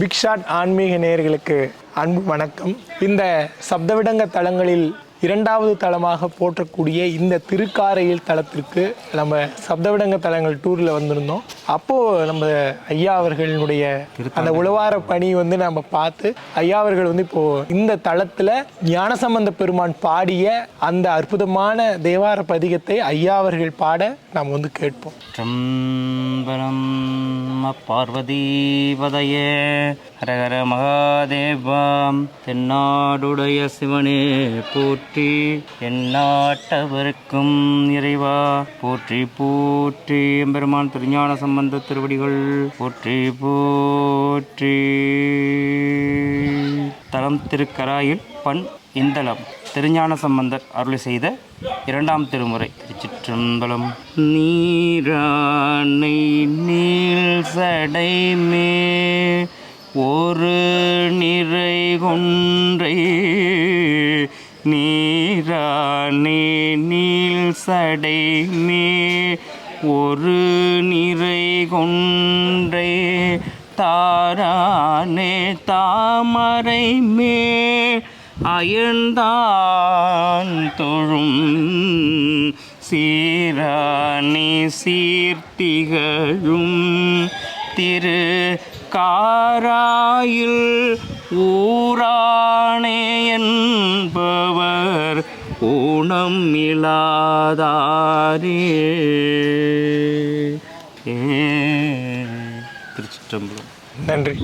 Big shot ஆன்மீக நேயர்களுக்கு அன்பு வணக்கம். இந்த சப்தவிடங்க தலங்களில் இரண்டாவது தலமாக போற்றக்கூடிய இந்த திருக்காரையில் தலத்திற்கு நம்ம சப்தவிடங்க தலங்கள் டூரில் வந்திருந்தோம். அப்போது நம்ம ஐயா அவர்களுடைய அந்த உழவார பணி வந்து நம்ம பார்த்து ஐயா அவர்கள் வந்து இப்போது இந்த தளத்தில் ஞானசம்பந்த பெருமான் பாடிய அந்த அற்புதமான தேவார பதிகத்தை ஐயா அவர்கள் பாட நாம் வந்து கேட்போம். ட்ரம்பரம் பார்வதீபதையே ஹரஹர மகாதேவாம் தென்னாடுடைய சிவனே போற்றி எந்நாட்டவருக்கும் இறைவா. போற்றி போற்றி எம்பெருமான் திருஞான சம்பந்த திருவடிகள். போற்றி போற்றி. இரண்டாம் திருக்கராயில் பண் இந்தளம் திருஞான சம்பந்தர் அருளி செய்த இரண்டாம் திருமுறை திருச்சிற்றம்பலம். நீரானை நீள் சடைமே ஒரு நிறை கொன்றை நீரானே நீள் சடைமே ஒரு நிறை கொன்றை தாரானே தாமரை மேல் அயர்ந்தான் தொழும் சீராணி சீர்த்திகழும் திரு காராயில் ஊரானே என்பவர் ஊனம் இல்லாதாரே. ஏ திருச்சிற்றம்பலம். நன்றி.